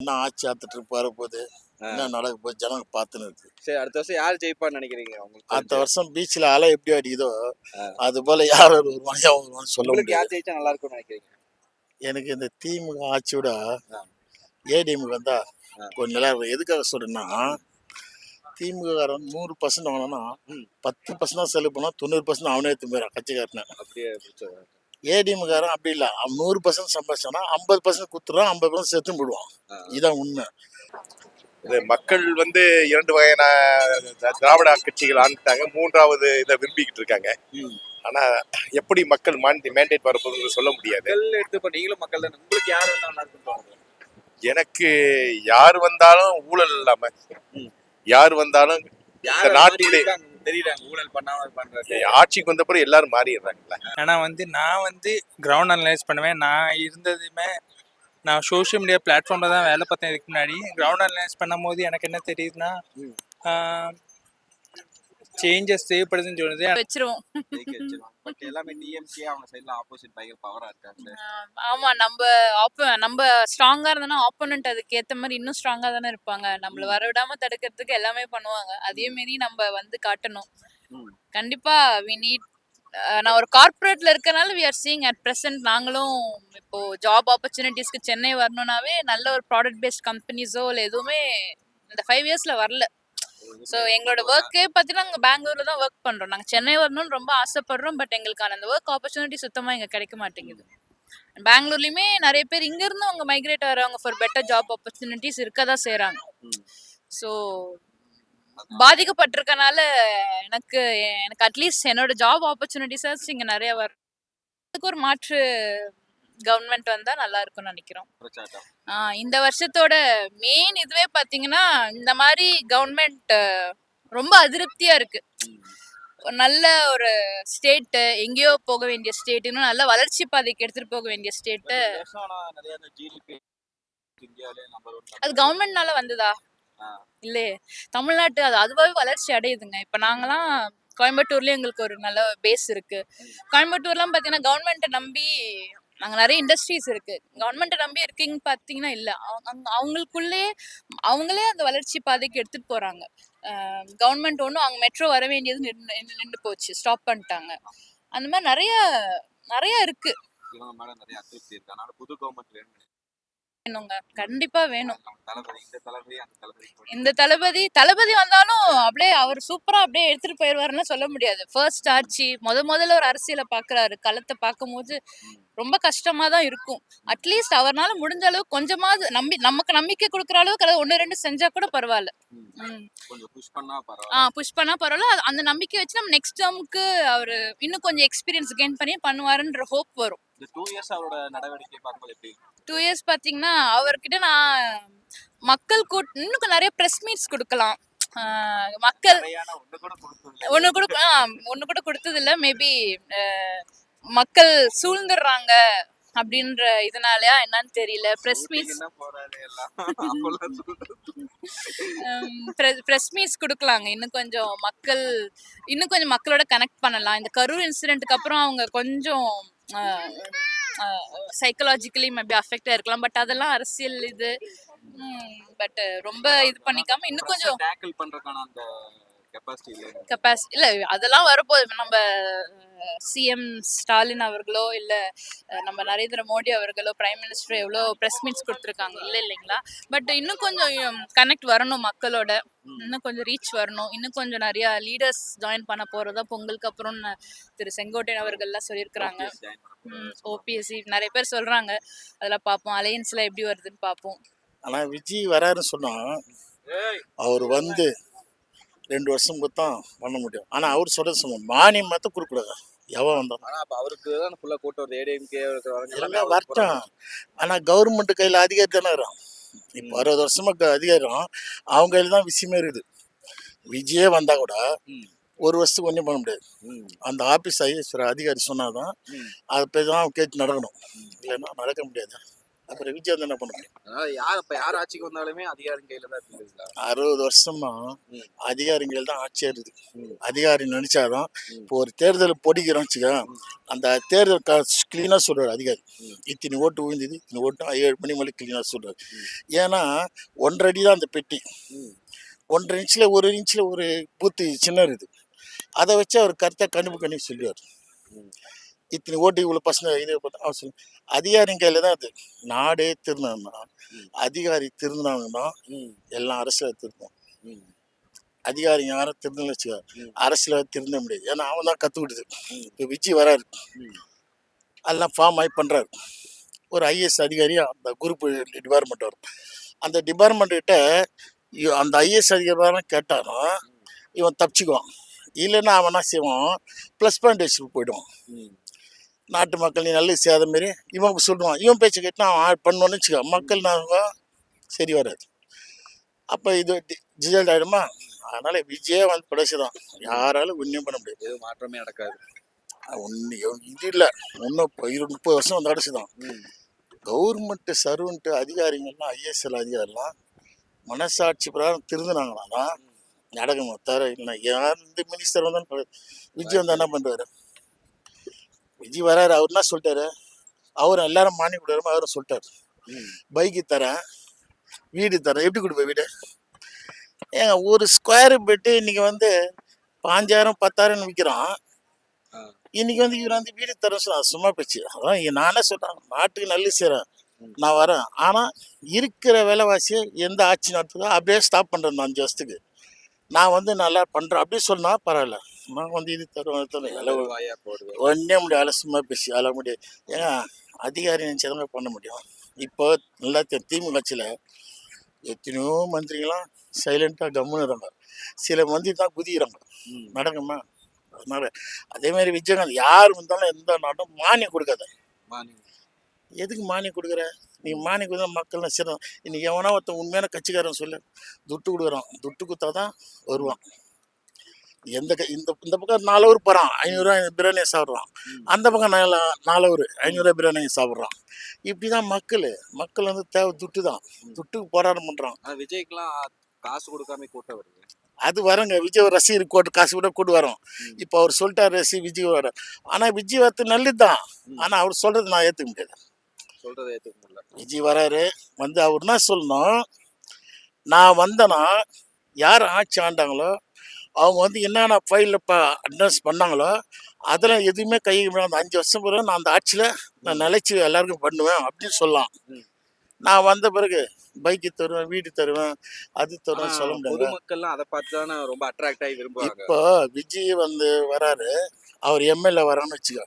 என்ன ஆட்சி அடுத்த ட்ரிப் வரப்போகுது என்ன நடக்க போகுது ஜனங்க பார்த்துன்னு இருக்கு சரி அடுத்த வருஷம் யார் ஜெயிப்பான்னு நினைக்கிறீங்க அடுத்த? வருஷம் பீச்சில் அலை எப்படி அடிக்குதோ. அது போல யார் வருவாங்க அவங்க வருவான்னு சொல்ல உங்களுக்கு யார் ஜெயிச்சா நல்லா இருக்கும்னு நினைக்கிறீங்க எனக்கு இந்த திமுக ஆட்சியோட. ஏடிஎம்க்கு வந்தா. கொஞ்சம் நல்லா இருக்கும் எதுக்காக சொல்றேன்னா திமுக நூறு பர்சன்ட் வாங்கினா. பத்து பர்சன்ட் செலவு பண்ணா தொண்ணூறு பர்சன்ட் அவனே எடுத்து போயிடான் கட்சிக்காரன் அப்படியே ஏடிஎம்காரன் அப்படி இல்லை. அவன் நூறு பர்சன்ட் சம்பாதிச்சானா ஐம்பது பர்சன்ட் கொடுத்துறான் ஐம்பது பர்சன்ட் சேர்த்து போடுவான். ஆ. இதான் உண்மை. இது மக்கள் வந்து இரண்டு வகையான திராவிட கட்சிகள் ஆண்டுட்டாங்க. மூன்றாவது இதை விரும்பிக்கிட்டு இருக்காங்க. ஆனா எப்படி மக்கள் மேண்டேட் வரப்போகுதுன்னு சொல்ல முடியாது. மக்கள் எடுத்து இப்ப நீங்களும் மக்கள் தானே. உங்களுக்கு யார் எனக்கு யார் வந்தாலும் ஊழல் இல்லாம. யார் வந்தாலும் நாட்டிலே- தெரியல ஊழல் பண்ணாம பண்றது. ஆட்சிக்கு வந்த பிறகு எல்லாரும் மாறிடுறாங்கல்ல. ஆனா வந்து நான் வந்து கிரவுண்ட் அனலைஸ் பண்ணுவேன். நான் இருந்ததுமே நான் சோஷியல் மீடியா பிளாட்ஃபார்மில் தான் வேலை பார்த்தேன். இதுக்கு முன்னாடி. கிரவுண்ட் அனலைஸ் பண்ணும்போது எனக்கு என்ன தெரியுதுன்னா. சேஞ்சஸ் தேவைப்படுதுன்னு சொல்லுது வச்சிருவோம். பட் எல்லாமே டிஎம்கே அவங்க சைடுல ஆப்போசிட் பயங்கர பவரா இருக்காங்க ஆமா நம்ம ஆப்ப நம்ம ஸ்ட்ராங்கா இருந்தோம்னா ஆப்போனன்ட் அதுக்கு ஏத்த மாதிரி இன்னும் ஸ்ட்ராங்கா தானே இருப்பாங்க. நம்மள வர விடாம தடுக்கிறதுக்கு எல்லாமே பண்ணுவாங்க. அதே மாரி நம்ம வந்து காட்டணும். கண்டிப்பா வி நீட் நான் ஒரு கார்ப்பரேட்ல இருக்கனால we are seeing at present நாங்களும் இப்போ ஜாப் ஆப்பர்ச்சுனிட்டிஸ்க்கு சென்னை வரணும்னாவே நல்ல ஒரு ப்ராடக்ட் பேஸ்ட் கம்பெனிஸோ இல்லை எதுவுமே இந்த ஃபைவ் இயர்ஸ்ல வரல. ஸோ எங்களோட ஒர்க்கே பார்த்தீங்கன்னா நாங்கள் பெங்களூர்ல தான் ஒர்க் பண்றோம். நாங்கள் சென்னை வரணும்னு ரொம்ப ஆசைப்படுறோம். பட் எங்களுக்கான அந்த ஒர்க் ஆப்பர்ச்சுனிட்டி சுத்தமாக இங்கே கிடைக்க மாட்டேங்குது. பெங்களூர்லயுமே நிறைய பேர் இங்க இருந்து அவங்க மைக்ரேட் ஆகிறவங்க ஃபார் பெட்டர் ஜாப் ஆப்பர்ச்சுனிட்டிஸ் இருக்க தான் செய்றாங்க. ஸோ பாதிக்கப்பட்டிருக்கனால எனக்கு எனக்கு அட்லீஸ்ட் என்னோட ஜாப் ஆப்பர்ச்சுனிட்டிஸாச்சும் இங்க நிறைய வரும் அதுக்கு ஒரு மாற்று கவர்மெண்ட் வந்தா நல்லா இருக்கும்னு நினைக்கிறோம். இந்த வருஷத்தோட மெயின் இதுவே பாத்தீங்கன்னா இந்த மாதிரி கவர்மெண்ட் ரொம்ப அதிருப்தியா இருக்கு. நல்ல ஒரு ஸ்டேட் எங்கேயோ போக வேண்டிய ஸ்டேட் இன்னும் நல்ல வளர்ச்சி பாதைக்கு எடுத்துட்டு போக வேண்டிய ஸ்டேட் நிறைய ஜிடிபி இந்தியாவிலே நம்பர் ஒன் அது கவர்மெண்ட்னால வந்ததா. இல்லையே தமிழ்நாட்டு அது அதுவாகவே வளர்ச்சி அடையுதுங்க. இப்போ நாங்களாம் கோயம்புத்தூர்லயே எங்களுக்கு ஒரு நல்ல பேஸ் இருக்கு. கோயம்புத்தூர்லாம் பார்த்தீங்கன்னா கவர்மெண்ட்டை நம்பி நாங்க நிறைய இண்டஸ்ட்ரீஸ் இருக்கு. கவர்மெண்ட்டை நம்பி இருக்கீங்க பார்த்தீங்கன்னா இல்லை. அவங்க அவங்களுக்குள்ளே அவங்களே அந்த வளர்ச்சி பாதைக்கு எடுத்துட்டு போறாங்க. கவர்மெண்ட் ஒன்றும் அவங்க மெட்ரோ வர வேண்டியது நின்னு நின்று போச்சு. ஸ்டாப் பண்ணிட்டாங்க. அந்த மாதிரி நிறைய நிறைய இருக்கு. வேணுங்க. கண்டிப்பா வேணும். தளபதி தளபதி இந்த தளபதி தளபதி வந்தாலும் அப்படியே அவர் சூப்பரா அப்படியே எடுத்துட்டு போயிடுவாருன்னு சொல்ல முடியாது. ஃபர்ஸ்ட் ஆட்சி முத முதல்ல ஒரு அரசியலை பாக்குறாரு. களத்தை பார்க்கும்போது ரொம்ப கஷ்டமா தான் இருக்கும். அட்லீஸ்ட் அவர்னால முடிஞ்ச அளவு கொஞ்சமாவது நம்பி நமக்கு நம்பிக்கை கொடுக்குற அளவுக்கு அதாவது ஒன்று ரெண்டு செஞ்சா கூட பரவாயில்ல. ஆ புஷ் பண்ணா பரவாயில்ல. அந்த நம்பிக்கை வச்சு நம்ம நெக்ஸ்ட் டேர்முக்கு அவர் இன்னும் கொஞ்சம் எக்ஸ்பீரியன்ஸ் கெயின் பண்ணி பண்ணுவாருன்ற ஹோப் வரும். டூ இயர்ஸ் அவரோட நடவடிக்கை பார்க்கும்போது எப்படி? டூ இயர்ஸ் பார்த்தீங்கன்னா அவர்கிட்ட நான் மக்கள் கூட் இன்னும் நிறைய ப்ரெஸ் மீட்ஸ் கொடுக்கலாம். மக்கள் ஒண்ணு கூட ஒண்ணு கூட கொடுத்தது இல்ல மேபி மக்கள் சூழ்ந்துடுறாங்க அப்படின்ற இதனாலயா என்னன்னு தெரியல. ப்ரெஸ் சொல்றது. ப்ரெஸ் மீட்ஸ் கொடுக்கலாங்க. இன்னும் கொஞ்சம் மக்கள் இன்னும் கொஞ்சம் மக்களோட கனெக்ட் பண்ணலாம். இந்த கரூர் இன்சிடென்ட்டுக்கு அப்புறம் அவங்க கொஞ்சம் சைக்கலாஜிக்கலி மேபி அஃபெக்டாக இருக்கலாம். பட் அதெல்லாம் அரசியல் இது. பட் ரொம்ப இது பண்ணிக்காம இன்னும் கொஞ்சம் கெப்பாசிட்டி இல்லை. அதெல்லாம் வரப்போகுது நம்ம சிஎம் ஸ்டாலின் அவர்களோ இல்லை நம்ம நரேந்திர மோடி அவர்களோ பிரைம் மினிஸ்டர் எவ்வளோ ப்ரெஸ் மீட்ஸ் கொடுத்துருக்காங்க இல்லை இல்லைங்களா? பட் இன்னும் கொஞ்சம் கனெக்ட் வரணும் மக்களோட. இன்னும் கொஞ்சம் ரீச் வரணும். இன்னும் கொஞ்சம் நிறைய லீடர்ஸ் ஜாயின் பண்ண போகிறதா பொங்கலுக்கு அப்புறம் திரு செங்கோட்டையன் அவர்கள்லாம் சொல்லியிருக்கிறாங்க. ஓபிஎஸ்சி நிறைய பேர் சொல்கிறாங்க அதெல்லாம் பார்ப்போம். அலையன்ஸில் எப்படி வருதுன்னு பார்ப்போம். ஆனா விஜய் வராருன்னு சொன்னா அவர் வந்து ரெண்டு வருஷம் தான் பண்ண முடியும். ஆனா அவர் சொல்ற சொன்ன மானியம் மட்டும் கொடுக்கூடாது எவன் வந்தாலும். ஆனா அப்ப அவருக்கு தான் ஃபுல்லா கூட்டம் வருது ஏடிஎம்கே எல்லாம் வரட்டும் ஆனா கவர்மெண்ட் கையில அதிகாரி தானே இருக்கிறான் இப்போ அறுபது வருஷமா க- அதிகாரம் அவங்க கையில தான் விஷயமே இருக்குது. விஜயே வந்தா கூட. ஒரு வருஷத்துக்கு ஒன்றும் பண்ண முடியாது. அந்த ஆபீஸ் ஐஎஸ்வர அதிகாரி சொன்னாதான் ம். அதை போய் தான் கேட்டு நடக்கணும். இல்லைன்னா நடக்க முடியாது. அப்புறம் விஜய் வந்து என்ன பண்ண முடியும் அதனால யார் இப்ப யார் ஆட்சிக்கு வந்தாலுமே அதிகாரம் கையில தான் இருக்குங்களா அறுபது வருஷமா ம். அதிகாரிகள் தான் ஆட்சியா இருக்குது. அதிகாரி நினைச்சாதான். இப்போ ஒரு தேர்தல் பொடிக்கிறோம் வச்சுக்க அந்த தேர்தல் கிளீனாக சொல்றாரு அதிகாரி. இத்தனை ஓட்டு விழுந்தது இத்தனை ஓட்டு ஏழு மணி மேலே கிளீனாக சொல்றாரு ஏன்னா ஒன்றரை அடி தான் அந்த பெட்டி. ஒன்றரை இன்ச்சில் ஒரு இன்ச்சில் ஒரு பூத்து சின்ன இருக்குது அதை வச்சு அவர் கரெக்டாக கணிப்பு பண்ணி சொல்லுவார். இத்தனை ஓட்டு இவ்வளோ பசங்க இது சொல்லு அதிகாரிங்க கையில் தான் அது நாடே திருந்தணும்னா ம். அதிகாரி திருந்தினாங்கன்னா ம். எல்லாம் அரசியல் திருந்தோம் ம். அதிகாரி யாரும் திருந்தல வச்சுக்க. அரசியல் திருந்த முடியாது ஏன்னா அவன் தான் கற்று விடுது ம். இப்போ விஜய் வராரு ம். எல்லாம் ஃபார்ம் ஆகி பண்ணுறாரு ஒரு ஐஏஎஸ் அதிகாரி அந்த குரூப் டிபார்ட்மெண்ட் வரும் அந்த டிபார்ட்மெண்ட் கிட்ட இ- அந்த ஐஏஎஸ் அதிகாரி கேட்டாலும் இவன் தப்பிச்சுக்குவான் இல்லைன்னா அவன் செய்வான் ப்ளஸ் பாயிண்ட் வச்சுட்டு போயிடுவான். நாட்டு மக்கள் நீ நல்லது செய்யாத மாரி இவன் சொல்லுவான். இவன் பேச்சு கேட்டு அவன் ஆ- பண்ணோன்னு வச்சுக்கோ. மக்கள் நான் சரி வராது. அப்போ இது ரிசல்ட் ஆகிடுமா அதனால் விஜயே வந்து படைச்சு தான். யாராலும் ஒன்றும் பண்ண முடியாது. எதுவும் மாற்றமே நடக்காது. ஒன்று இது இல்லை. இன்னும் இப்போ இரு முப்பது வருஷம் வந்து அடைச்சு தான். கவர்மெண்ட்டு சர்வெண்ட்டு அதிகாரிங்கள்லாம் ஐஎஸ்எல் அதிகாரிலாம் மனசாட்சி பிரகாரம் திருந்தினாங்களான்னா நடக்குமா தவிர இல்லை யார் இந்த மினிஸ்டர் வந்தாலும். விஜய் வந்து என்ன பண்ணுறாரு விஜய் வராரு அவர் என்ன சொல்லிட்டாரு. அவர் எல்லாரும் மானியம் கொடுக்குற அவரும் சொல்லிட்டாரு. பைக்கு தரேன் வீடு தரேன். எப்படி கொடுப்பேன் வீடு? ஏங்க ஒரு ஸ்கொயர் ஃபீட்டு இன்னைக்கு வந்து பாஞ்சாயிரம் பத்தாயிரம் விற்கிறான். இன்னைக்கு வந்து இவர் வந்து வீடு தரேன் சொன்னா சும்மா போச்சு. அதான் நானே சொல்றேன். நாட்டுக்கு நல்லது செய்கிறேன். நான் வரேன். ஆனால் இருக்கிற விலைவாசியை எந்த ஆட்சி நடத்துதோ அப்படியே ஸ்டாப் பண்ணுறேன் அஞ்சு வருஷத்துக்கு நான் வந்து நல்லா பண்ணுறேன் அப்படி சொன்னா பரவாயில்ல. நான் வந்து இது வாயா போடுது ஒன்றே முடியாது சும்மா பேசி அல முடியாது. ஏன்னா அதிகாரி நினச்சதாங்க பண்ண முடியும். இப்போ நல்லா திமுக கட்சியில் எத்தனையோ மந்திரிகளாம் சைலண்ட்டாக கம்முன்னு இருக்காங்க. சில மந்திரி தான் குதிக்கிறாங்க. நடக்குமா? அதனால அதே மாதிரி விஜயகாந்த் யார் வந்தாலும் எந்த நாட்டும் மானியம் கொடுக்காத. மானியம். எதுக்கு மானியம் கொடுக்குற? நீ மானியம் கொடுத்தா மக்கள்லாம் சிறம் இன்னைக்கு எவனா ஒருத்தன் உண்மையான கட்சிக்காரன் சொல்லு. துட்டு கொடுக்குறான். துட்டு கொடுத்தா தான் வருவான். எந்த இந்த இந்த பக்கம் நாலு ஊர் போகிறான் ஐநூறுரூவா பிரியாணி சாப்பிட்றான். அந்த பக்கம் நாலு நாலு ஊர் ஐநூறுரூவா பிரியாணி சாப்பிட்றான். இப்படி தான் மக்கள். மக்கள் வந்து தேவை துட்டு தான். துட்டுக்கு போராட்டம் பண்ணுறான் விஜய்க்குலாம் காசு கொடுக்காம கூட்டம் வருது. அது வரங்க. விஜய் ரசிகர் கோட்டு காசு கூட கூட்டு வரோம். இப்போ அவர் சொல்லிட்டார் ரசி விஜய் வர. ஆனால் விஜய் வரது நல்லது தான். ஆனால் அவர் சொல்கிறது நான் ஏற்றுக்க முடியாது. சொல்றதை ஏத்துக்க முடியல. விஜய் வராரு. வந்து அவர் என்ன சொல்லணும்? நான் வந்தேன்னா யார் ஆட்சி ஆண்டாங்களோ அவங்க வந்து என்னென்ன ஃபைலில் இப்போ அட்ரஸ் பண்ணாங்களோ அதெல்லாம் எதுவுமே கை அந்த அஞ்சு வருஷம் பிறகு நான் அந்த ஆட்சியில் நான் நிலைச்சி எல்லாருக்கும் பண்ணுவேன் அப்படின்னு சொல்லலாம். நான் வந்த பிறகு பைக்கு தருவேன் வீடு தருவேன் அது தருவேன் சொல்ல முடியாது. பொதுமக்கள்லாம் அதை பார்த்து தானே ரொம்ப அட்ராக்ட் ஆகி விரும்புவாங்க. இப்போ விஜய் வந்து வராரு அவர் எம்எல்ஏ வரான்னு வச்சுக்கோ.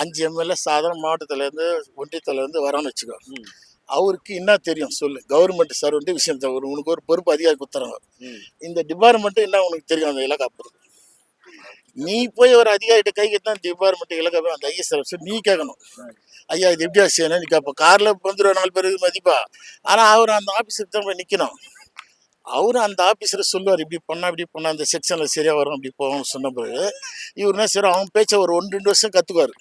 அஞ்சு எம்எல்ஏ சாதாரண மாவட்டத்துலேருந்து ஒன்றியத்துலேருந்து வரான்னு வச்சுக்கோ. அவருக்கு என்ன தெரியும்? சொல்லு. கவர்மெண்ட் சர்வெண்ட் விஷயம் தான். ஒரு உனக்கு ஒரு பொறுப்பு அதிகாரி கொடுத்துறாங்க ம். இந்த டிபார்ட்மெண்ட் என்ன உனக்கு தெரியும்? அந்த இலக்கா பொறுப்பு நீ போய் ஒரு அதிகாரிகிட்ட கை கட்டினா டிபார்ட்மெண்ட் இலக்கா அந்த ஐஎஸ் நீ கேட்கணும். ஐயா இது எப்படியா செய்யணும் நீ கேட்ப காரில் வந்துடும் நாலு பேருக்கு மதிப்பா. ஆனால் அவர் அந்த ஆஃபீஸருக்கு தான் போய் நிற்கணும் அவரு அந்த ஆஃபீஸர் சொல்லுவார் இப்படி பண்ணா இப்படி பண்ணா அந்த செக்ஷனில் சரியாக வரும் அப்படி போகணும்னு சொன்ன பிறகு இவர் என்ன செய்வார்? அவன் பேச்சை ஒரு ஒன்று ரெண்டு வருஷம் கற்றுக்குவார்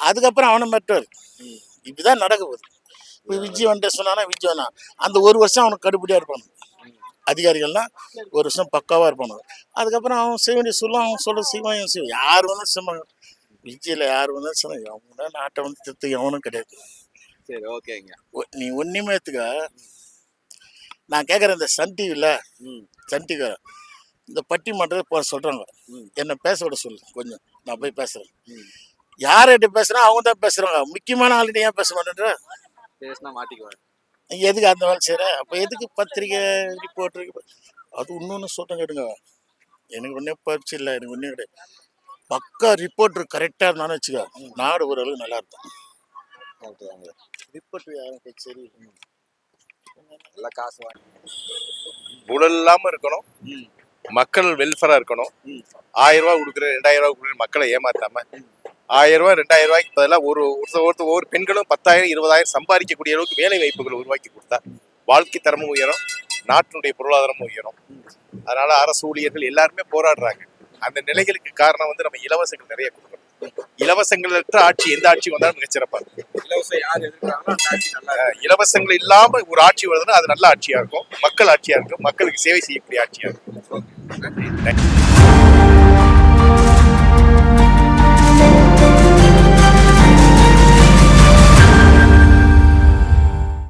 அதுக்கப்புறம் அவனை மெட்டுவார் ம். இப்படிதான் நடக்க போகுது. இப்போ விஜய் வந்துட்டு சொன்னானா விஜய் வேணா அந்த ஒரு வருஷம் அவனுக்கு கடுபடியாக இருப்பான். அதிகாரிகள்லாம் ஒரு வருஷம் பக்காவாக இருப்பானு. அதுக்கப்புறம் அவன் செய்ய வேண்டிய சொல்லுவான் அவன் சொல்ல செய்வான் செய்வான். யார் வந்தாலும் செய்வாங்க விஜயில் யார் வந்தாலும் சொன்னாங்க தான் நாட்டை வந்து திருத்த எவனும் கிடையாது. சரி ஓகேங்க. நீ ஒன்றுமே எடுத்துக்க. நான் கேட்குறேன் இந்த சன் டிவியில் சன் டிவி இந்த பட்டிமன்றத்தை போக சொல்கிறாங்க. என்னை பேச விட சொல்லு கொஞ்சம். நான் போய் பேசுகிறேன் யார்கிட்ட பேசுகிறேன் அவங்க தான் பேசுகிறாங்க முக்கியமான ஆளுகிட்ட ஏன் பேச மாட்டேன்ற? பேசினா மாட்டிக்குவாங்க. எதுக்கு அந்த வேலை செய்கிற அப்போ எதுக்கு பத்திரிக்கை ரிப்போர்ட்டருக்கு அது இன்னொன்று சொல்கிறேன் கேட்டுங்க. எனக்கு ஒன்றே பயிற்சி இல்லை எனக்கு ஒன்றே கிடையாது. பக்கா ரிப்போர்ட்டர் கரெக்டாக இருந்தாலும் வச்சுக்கோ நாடு ஓரளவுக்கு நல்லா இருக்கும். ரிப்போர்ட் யாரும் சரி எல்லாம் காசு வாங்கி. ஊழல் இல்லாம இருக்கணும். ம். மக்கள் வெல்ஃபரா இருக்கணும். ஆயிரம் ரூபாய் கொடுக்குறேன் ரெண்டாயிரம் ரூபாய் கொடுக்குறேன் மக்களை ஏமாத்தாம ஆயிரம் ரூபாய் ரெண்டாயிரம் ரூபாய்க்கு பதிலாக ஒரு ஒருத்தர் ஒருத்தர் ஒவ்வொரு பெண்களும் பத்தாயிரம் இருபதாயிரம் சம்பாதிக்கக்கூடிய அளவுக்கு வேலை வாய்ப்புகளை உருவாக்கி கொடுத்தா வாழ்க்கை தரமும் உயரும் நாட்டினுடைய பொருளாதாரமும் உயரும். அதனால அரசு ஊழியர்கள் எல்லாருமே போராடுறாங்க. அந்த நிலைகளுக்கு காரணம் வந்து நம்ம இலவசங்கள் நிறைய கொடுக்கணும். இலவசங்களற்ற ஆட்சி எந்த ஆட்சி வந்தாலும் மிகச்சிறப்பா இருக்கும். இலவசங்கள் இல்லாம ஒரு ஆட்சி வருதுன்னா அது நல்ல ஆட்சியா இருக்கும். மக்கள் ஆட்சியா இருக்கும். மக்களுக்கு சேவை செய்யக்கூடிய ஆட்சியா இருக்கும். நன்றி.